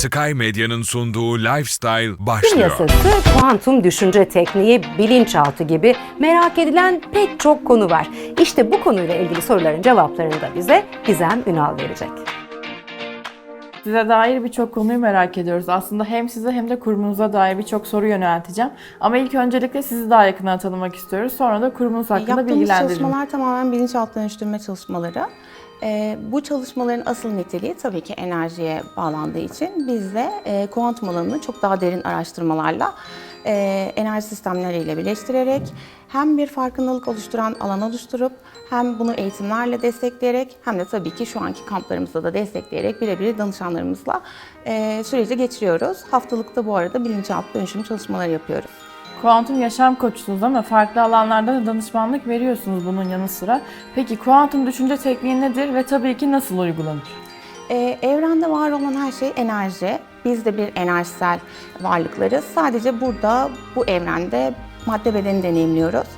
Sky Medya'nın sunduğu Lifestyle başlıyor. yasası, kuantum düşünce tekniği, bilinçaltı gibi merak edilen pek çok konu var. İşte bu konuyla ilgili soruların cevaplarını da bize Gizem Ünal verecek. Size dair birçok konuyu merak ediyoruz. Aslında hem size hem de kurumunuza dair birçok soru yönelteceğim. Ama ilk öncelikle sizi daha yakından tanımak istiyoruz. Sonra da kurumunuz hakkında Yaptığımız bilgilendirelim. çalışmalar tamamen bilinçaltı dönüştürme çalışmaları. Ee, bu çalışmaların asıl niteliği tabii ki enerjiye bağlandığı için biz de e, kuantum alanını çok daha derin araştırmalarla e, enerji sistemleriyle birleştirerek hem bir farkındalık oluşturan alan oluşturup hem bunu eğitimlerle destekleyerek hem de tabii ki şu anki kamplarımızda da destekleyerek birebir danışanlarımızla e, süreci geçiriyoruz. Haftalıkta bu arada bilinçaltı dönüşüm çalışmaları yapıyoruz. Kuantum yaşam koçsunuz ama farklı alanlarda da danışmanlık veriyorsunuz bunun yanı sıra. Peki kuantum düşünce tekniği nedir ve tabii ki nasıl uygulanır? Ee, evrende var olan her şey enerji. Biz de bir enerjisel varlıklarız. Sadece burada bu evrende madde bedeni deneyimliyoruz.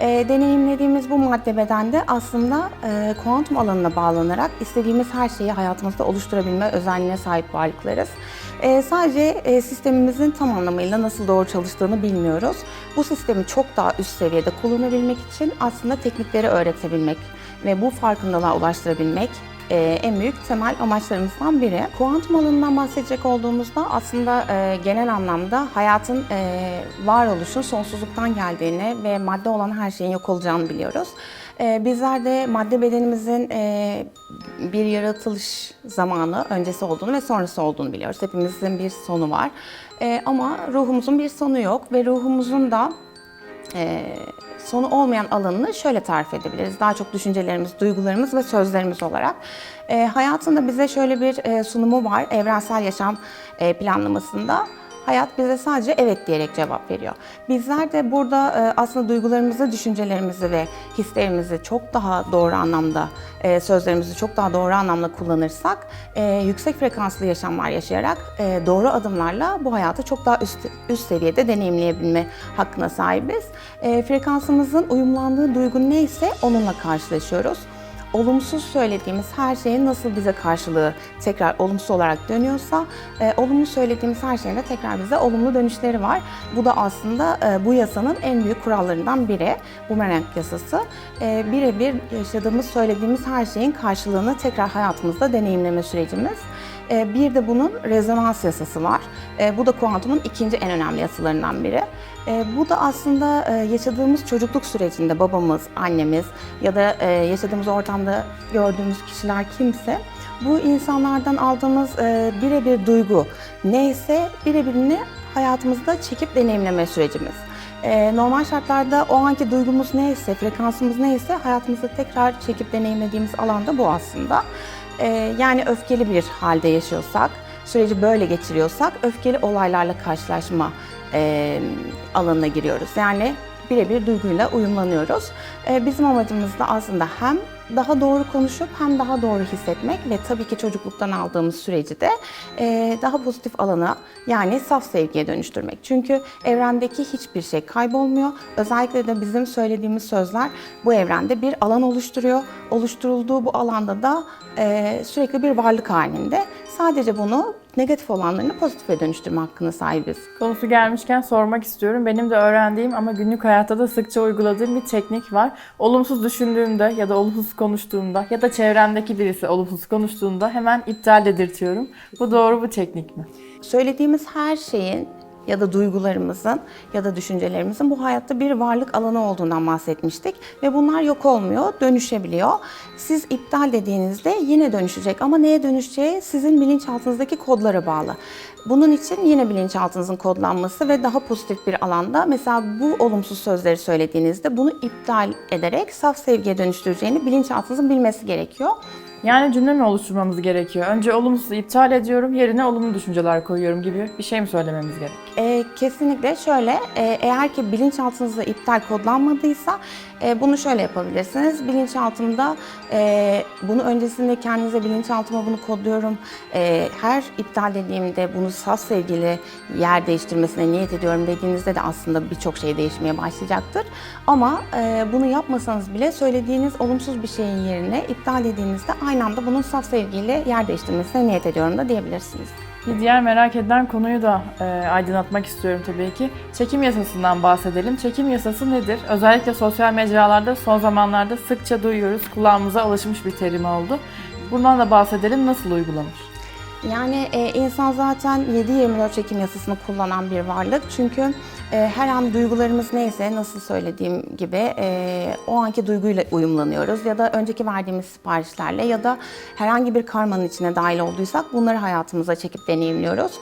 Ee, deneyimlediğimiz bu madde bedende aslında e, kuantum alanına bağlanarak istediğimiz her şeyi hayatımızda oluşturabilme özelliğine sahip varlıklarız. Ee, sadece e, sistemimizin tam anlamıyla nasıl doğru çalıştığını bilmiyoruz. Bu sistemi çok daha üst seviyede kullanabilmek için aslında teknikleri öğretebilmek ve bu farkındalığa ulaştırabilmek e, en büyük temel amaçlarımızdan biri. Kuantum alanından bahsedecek olduğumuzda aslında e, genel anlamda hayatın e, varoluşun sonsuzluktan geldiğini ve madde olan her şeyin yok olacağını biliyoruz. E, bizler de madde bedenimizin e, bir yaratılış zamanı öncesi olduğunu ve sonrası olduğunu biliyoruz. Hepimizin bir sonu var. E, ama ruhumuzun bir sonu yok ve ruhumuzun da sonu olmayan alanını şöyle tarif edebiliriz. Daha çok düşüncelerimiz, duygularımız ve sözlerimiz olarak. E, hayatında bize şöyle bir e, sunumu var evrensel yaşam e, planlamasında. Hayat bize sadece evet diyerek cevap veriyor. Bizler de burada e, aslında duygularımızı, düşüncelerimizi ve hislerimizi çok daha doğru anlamda, e, sözlerimizi çok daha doğru anlamda kullanırsak, e, yüksek frekanslı yaşamlar yaşayarak doğru adımlarla bu hayatı çok daha üst, üst seviyede deneyimleyebilme hakkına sahibiz. Frekansımızın uyumlandığı duygu neyse onunla karşılaşıyoruz olumsuz söylediğimiz her şeyin nasıl bize karşılığı tekrar olumsuz olarak dönüyorsa, e, olumlu söylediğimiz her şeyin de tekrar bize olumlu dönüşleri var. Bu da aslında e, bu yasanın en büyük kurallarından biri. Bumerang yasası. E, birebir yaşadığımız, söylediğimiz her şeyin karşılığını tekrar hayatımızda deneyimleme sürecimiz. E, bir de bunun rezonans yasası var. E, bu da kuantumun ikinci en önemli yasalarından biri. E, bu da aslında e, yaşadığımız çocukluk sürecinde babamız, annemiz ya da e, yaşadığımız ortamda gördüğümüz kişiler kimse bu insanlardan aldığımız e, birebir duygu neyse birebirini hayatımızda çekip deneyimleme sürecimiz. Normal şartlarda o anki duygumuz neyse, frekansımız neyse hayatımızda tekrar çekip deneyimlediğimiz alanda bu aslında. E, yani öfkeli bir halde yaşıyorsak, süreci böyle geçiriyorsak öfkeli olaylarla karşılaşma e, alanına giriyoruz. Yani birebir duyguyla uyumlanıyoruz. E, bizim amacımız da aslında hem daha doğru konuşup hem daha doğru hissetmek ve tabii ki çocukluktan aldığımız süreci de e, daha pozitif alana yani saf sevgiye dönüştürmek. Çünkü evrendeki hiçbir şey kaybolmuyor. Özellikle de bizim söylediğimiz sözler bu evrende bir alan oluşturuyor. Oluşturulduğu bu alanda da e, sürekli bir varlık halinde. Sadece bunu negatif olanlarını pozitife dönüştürme hakkına sahibiz. Konusu gelmişken sormak istiyorum. Benim de öğrendiğim ama günlük hayatta da sıkça uyguladığım bir teknik var. Olumsuz düşündüğümde ya da olumsuz konuştuğumda ya da çevremdeki birisi olumsuz konuştuğunda hemen iptal dedirtiyorum. Bu doğru bu teknik mi? Söylediğimiz her şeyin ya da duygularımızın ya da düşüncelerimizin bu hayatta bir varlık alanı olduğundan bahsetmiştik ve bunlar yok olmuyor, dönüşebiliyor. Siz iptal dediğinizde yine dönüşecek ama neye dönüşeceği sizin bilinçaltınızdaki kodlara bağlı. Bunun için yine bilinçaltınızın kodlanması ve daha pozitif bir alanda mesela bu olumsuz sözleri söylediğinizde bunu iptal ederek saf sevgiye dönüştüreceğini bilinçaltınızın bilmesi gerekiyor. Yani cümle mi oluşturmamız gerekiyor? Önce olumsuzu iptal ediyorum, yerine olumlu düşünceler koyuyorum gibi bir şey mi söylememiz gerek? E, kesinlikle şöyle, e, eğer ki bilinçaltınızda iptal kodlanmadıysa e, bunu şöyle yapabilirsiniz. Bilinçaltımda e, bunu öncesinde kendinize bilinçaltıma bunu kodluyorum. E, her iptal dediğimde bunu saf sevgili yer değiştirmesine niyet ediyorum dediğinizde de aslında birçok şey değişmeye başlayacaktır. Ama e, bunu yapmasanız bile söylediğiniz olumsuz bir şeyin yerine iptal dediğinizde aynı aynı anda bunun saf sevgiyle yer değiştirmesine niyet ediyorum da diyebilirsiniz. Bir diğer merak edilen konuyu da e, aydınlatmak istiyorum tabii ki. Çekim yasasından bahsedelim. Çekim yasası nedir? Özellikle sosyal mecralarda son zamanlarda sıkça duyuyoruz. Kulağımıza alışmış bir terim oldu. Bundan da bahsedelim. Nasıl uygulanır? Yani e, insan zaten 7-24 çekim yasasını kullanan bir varlık. Çünkü e, her an duygularımız neyse, nasıl söylediğim gibi e, o anki duyguyla uyumlanıyoruz. Ya da önceki verdiğimiz siparişlerle ya da herhangi bir karmanın içine dahil olduysak bunları hayatımıza çekip deneyimliyoruz.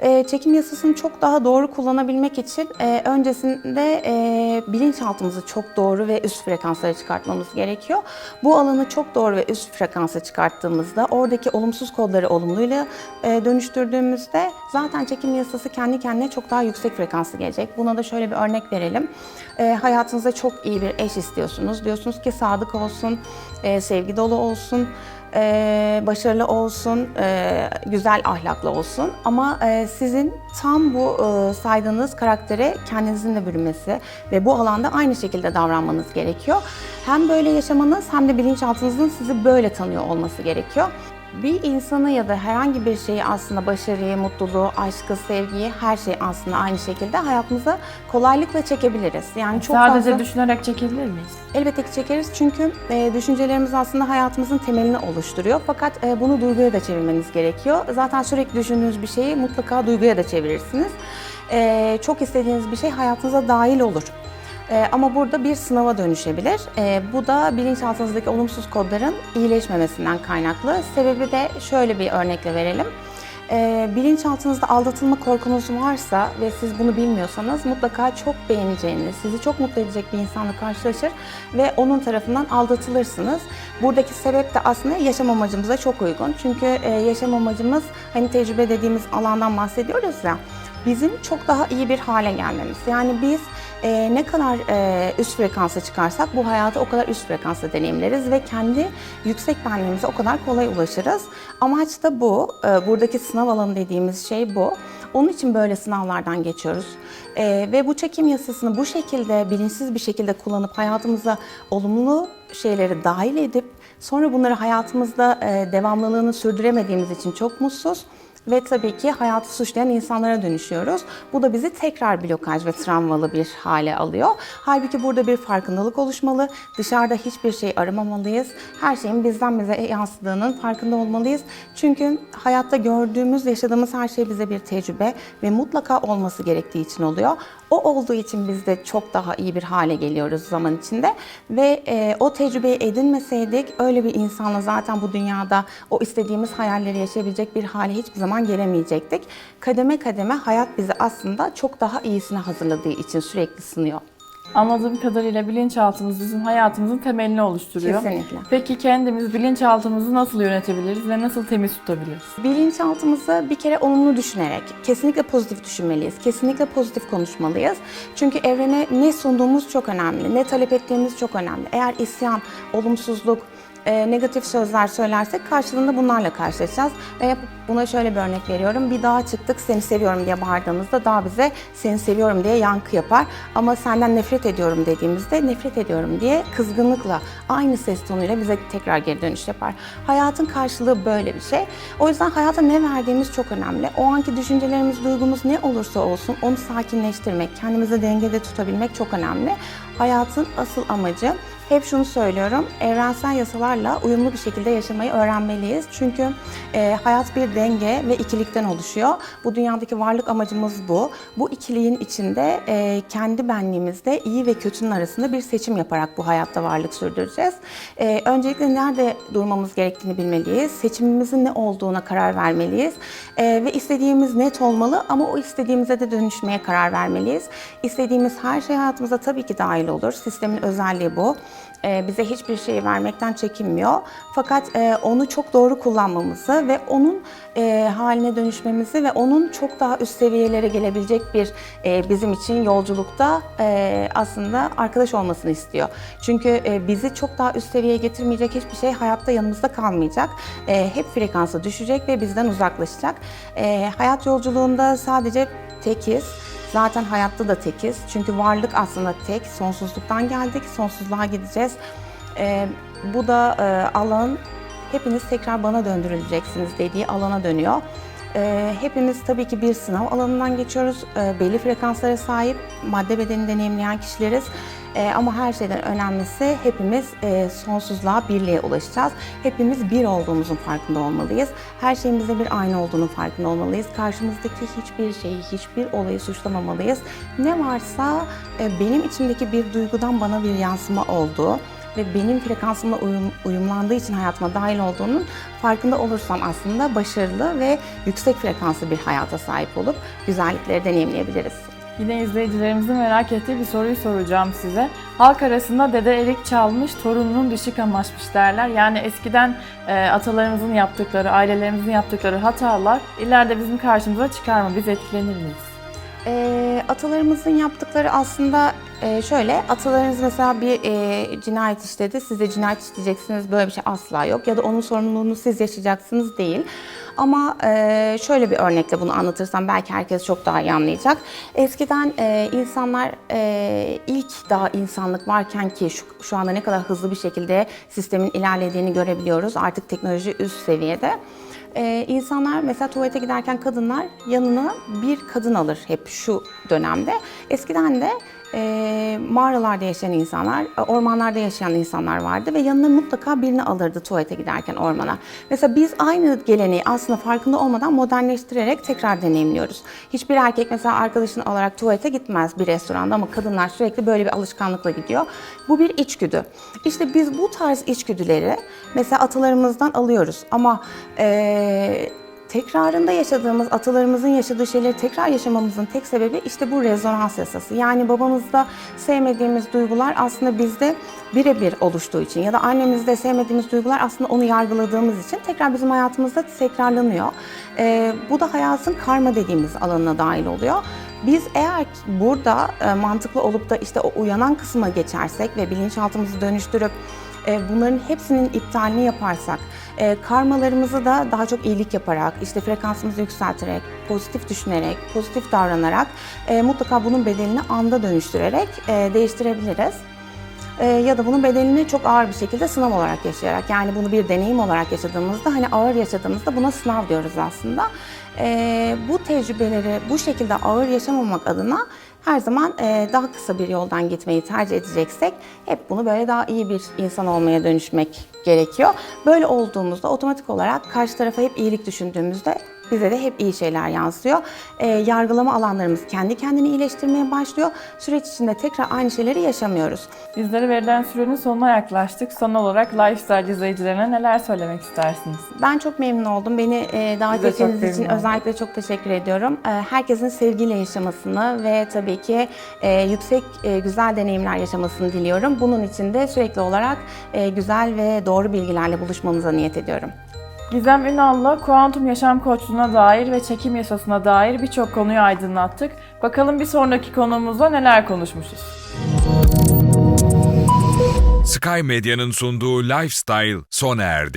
E, çekim yasasını çok daha doğru kullanabilmek için e, öncesinde e, bilinçaltımızı çok doğru ve üst frekanslara çıkartmamız gerekiyor. Bu alanı çok doğru ve üst frekansa çıkarttığımızda oradaki olumsuz kodları olumluyla e, dönüştürdüğümüzde zaten çekim yasası kendi kendine çok daha yüksek frekanslı gelecek. Buna da şöyle bir örnek verelim. E, hayatınızda çok iyi bir eş istiyorsunuz. Diyorsunuz ki sadık olsun, e, sevgi dolu olsun, e, başarılı olsun, e, güzel ahlaklı olsun. Ama e, sizin tam bu e, saydığınız karaktere kendinizin de bürünmesi ve bu alanda aynı şekilde davranmanız gerekiyor. Hem böyle yaşamanız hem de bilinçaltınızın sizi böyle tanıyor olması gerekiyor. Bir insanı ya da herhangi bir şeyi aslında başarıyı, mutluluğu, aşkı, sevgiyi her şeyi aslında aynı şekilde hayatımıza kolaylıkla çekebiliriz. Yani çok Sadece fazla... düşünerek çekebilir miyiz? Elbette ki çekeriz çünkü e, düşüncelerimiz aslında hayatımızın temelini oluşturuyor. Fakat e, bunu duyguya da çevirmeniz gerekiyor. Zaten sürekli düşündüğünüz bir şeyi mutlaka duyguya da çevirirsiniz. E, çok istediğiniz bir şey hayatınıza dahil olur. E, ama burada bir sınava dönüşebilir. E, bu da bilinçaltınızdaki olumsuz kodların iyileşmemesinden kaynaklı. Sebebi de şöyle bir örnekle verelim. E, bilinçaltınızda aldatılma korkunuz varsa ve siz bunu bilmiyorsanız mutlaka çok beğeneceğiniz, sizi çok mutlu edecek bir insanla karşılaşır ve onun tarafından aldatılırsınız. Buradaki sebep de aslında yaşam amacımıza çok uygun. Çünkü e, yaşam amacımız hani tecrübe dediğimiz alandan bahsediyoruz ya bizim çok daha iyi bir hale gelmemiz. Yani biz e, ne kadar e, üst frekansa çıkarsak bu hayatı o kadar üst frekansa deneyimleriz ve kendi yüksek benliğimize o kadar kolay ulaşırız. Amaç da bu. E, buradaki sınav alanı dediğimiz şey bu. Onun için böyle sınavlardan geçiyoruz. E, ve bu çekim yasasını bu şekilde bilinçsiz bir şekilde kullanıp hayatımıza olumlu şeyleri dahil edip sonra bunları hayatımızda e, devamlılığını sürdüremediğimiz için çok mutsuz ve tabii ki hayatı suçlayan insanlara dönüşüyoruz. Bu da bizi tekrar blokaj ve travmalı bir hale alıyor. Halbuki burada bir farkındalık oluşmalı. Dışarıda hiçbir şey aramamalıyız. Her şeyin bizden bize yansıdığının farkında olmalıyız. Çünkü hayatta gördüğümüz, yaşadığımız her şey bize bir tecrübe ve mutlaka olması gerektiği için oluyor. O olduğu için biz de çok daha iyi bir hale geliyoruz zaman içinde ve e, o tecrübeyi edinmeseydik öyle bir insanla zaten bu dünyada o istediğimiz hayalleri yaşayabilecek bir hale hiçbir zaman gelemeyecektik. Kademe kademe hayat bizi aslında çok daha iyisine hazırladığı için sürekli sınıyor. Anladığım kadarıyla bilinçaltımız bizim hayatımızın temelini oluşturuyor. Kesinlikle. Peki kendimiz bilinçaltımızı nasıl yönetebiliriz ve nasıl temiz tutabiliriz? Bilinçaltımızı bir kere olumlu düşünerek, kesinlikle pozitif düşünmeliyiz, kesinlikle pozitif konuşmalıyız. Çünkü evrene ne sunduğumuz çok önemli, ne talep ettiğimiz çok önemli. Eğer isyan, olumsuzluk, e, negatif sözler söylersek karşılığında bunlarla karşılaşacağız. Ve buna şöyle bir örnek veriyorum. Bir dağa çıktık seni seviyorum diye bağırdığımızda dağ bize seni seviyorum diye yankı yapar. Ama senden nefret ediyorum dediğimizde nefret ediyorum diye kızgınlıkla aynı ses tonuyla bize tekrar geri dönüş yapar. Hayatın karşılığı böyle bir şey. O yüzden hayata ne verdiğimiz çok önemli. O anki düşüncelerimiz, duygumuz ne olursa olsun onu sakinleştirmek, kendimizi dengede tutabilmek çok önemli. Hayatın asıl amacı hep şunu söylüyorum, evrensel yasalarla uyumlu bir şekilde yaşamayı öğrenmeliyiz. Çünkü e, hayat bir denge ve ikilikten oluşuyor. Bu dünyadaki varlık amacımız bu. Bu ikiliğin içinde e, kendi benliğimizde iyi ve kötünün arasında bir seçim yaparak bu hayatta varlık sürdüreceğiz. E, öncelikle nerede durmamız gerektiğini bilmeliyiz. Seçimimizin ne olduğuna karar vermeliyiz. E, ve istediğimiz net olmalı ama o istediğimize de dönüşmeye karar vermeliyiz. İstediğimiz her şey hayatımıza tabii ki dahil olur. Sistemin özelliği bu bize hiçbir şeyi vermekten çekinmiyor. Fakat e, onu çok doğru kullanmamızı ve onun e, haline dönüşmemizi ve onun çok daha üst seviyelere gelebilecek bir e, bizim için yolculukta e, aslında arkadaş olmasını istiyor. Çünkü e, bizi çok daha üst seviyeye getirmeyecek hiçbir şey hayatta yanımızda kalmayacak. E, hep frekansı düşecek ve bizden uzaklaşacak. E, hayat yolculuğunda sadece tekiz. Zaten hayatta da tekiz. Çünkü varlık aslında tek. Sonsuzluktan geldik, sonsuzluğa gideceğiz. Ee, bu da e, Allah'ın hepiniz tekrar bana döndürüleceksiniz dediği alana dönüyor. Ee, hepimiz tabii ki bir sınav alanından geçiyoruz. Ee, belli frekanslara sahip madde bedeni deneyimleyen kişileriz. Ee, ama her şeyden önemlisi hepimiz e, sonsuzluğa, birliğe ulaşacağız. Hepimiz bir olduğumuzun farkında olmalıyız. Her şeyimizde bir aynı olduğunun farkında olmalıyız. Karşımızdaki hiçbir şeyi, hiçbir olayı suçlamamalıyız. Ne varsa e, benim içimdeki bir duygudan bana bir yansıma olduğu ve benim frekansımla uyum, uyumlandığı için hayatıma dahil olduğunun farkında olursam aslında başarılı ve yüksek frekanslı bir hayata sahip olup güzellikleri deneyimleyebiliriz. Yine izleyicilerimizin merak ettiği bir soruyu soracağım size. Halk arasında dede erik çalmış, torununun dişi kamaşmış derler. Yani eskiden e, atalarımızın yaptıkları, ailelerimizin yaptıkları hatalar ileride bizim karşımıza çıkar mı? Biz etkilenir miyiz? Ee, atalarımızın yaptıkları aslında e, şöyle, atalarınız mesela bir e, cinayet işledi, siz de cinayet işleyeceksiniz, böyle bir şey asla yok. Ya da onun sorumluluğunu siz yaşayacaksınız değil. Ama e, şöyle bir örnekle bunu anlatırsam belki herkes çok daha iyi anlayacak. Eskiden e, insanlar e, ilk daha insanlık varken ki şu, şu anda ne kadar hızlı bir şekilde sistemin ilerlediğini görebiliyoruz. Artık teknoloji üst seviyede. Ee, insanlar mesela tuvalete giderken kadınlar yanına bir kadın alır hep şu dönemde. Eskiden de e, mağaralarda yaşayan insanlar, e, ormanlarda yaşayan insanlar vardı ve yanına mutlaka birini alırdı tuvalete giderken ormana. Mesela biz aynı geleneği aslında farkında olmadan modernleştirerek tekrar deneyimliyoruz. Hiçbir erkek mesela arkadaşını alarak tuvalete gitmez bir restoranda ama kadınlar sürekli böyle bir alışkanlıkla gidiyor. Bu bir içgüdü. İşte biz bu tarz içgüdüleri mesela atalarımızdan alıyoruz ama eee tekrarında yaşadığımız, atalarımızın yaşadığı şeyleri tekrar yaşamamızın tek sebebi işte bu rezonans yasası. Yani babamızda sevmediğimiz duygular aslında bizde birebir oluştuğu için ya da annemizde sevmediğimiz duygular aslında onu yargıladığımız için tekrar bizim hayatımızda tekrarlanıyor. Ee, bu da hayatın karma dediğimiz alanına dahil oluyor. Biz eğer burada e, mantıklı olup da işte o uyanan kısma geçersek ve bilinçaltımızı dönüştürüp bunların hepsinin iptalini yaparsak, e, karmalarımızı da daha çok iyilik yaparak, işte frekansımızı yükselterek, pozitif düşünerek, pozitif davranarak e, mutlaka bunun bedelini anda dönüştürerek e, değiştirebiliriz. E, ya da bunun bedelini çok ağır bir şekilde sınav olarak yaşayarak yani bunu bir deneyim olarak yaşadığımızda hani ağır yaşadığımızda buna sınav diyoruz aslında. E, bu tecrübeleri bu şekilde ağır yaşamamak adına her zaman e, daha kısa bir yoldan gitmeyi tercih edeceksek hep bunu böyle daha iyi bir insan olmaya dönüşmek gerekiyor. Böyle olduğumuzda otomatik olarak karşı tarafa hep iyilik düşündüğümüzde bize de hep iyi şeyler yansıyor. E, yargılama alanlarımız kendi kendini iyileştirmeye başlıyor. Süreç içinde tekrar aynı şeyleri yaşamıyoruz. Bizlere verilen sürenin sonuna yaklaştık. Son olarak Lifestyle izleyicilerine neler söylemek istersiniz? Ben çok memnun oldum. Beni e, davet Biz ettiğiniz için olduk. özellikle çok teşekkür ediyorum. E, herkesin sevgiyle yaşamasını ve tabii ki e, yüksek e, güzel deneyimler yaşamasını diliyorum. Bunun için de sürekli olarak e, güzel ve doğru bilgilerle buluşmanıza niyet ediyorum. Gizem Ünal'la kuantum yaşam koçluğuna dair ve çekim yasasına dair birçok konuyu aydınlattık. Bakalım bir sonraki konuğumuzla neler konuşmuşuz. Sky Medya'nın sunduğu Lifestyle sona erdi.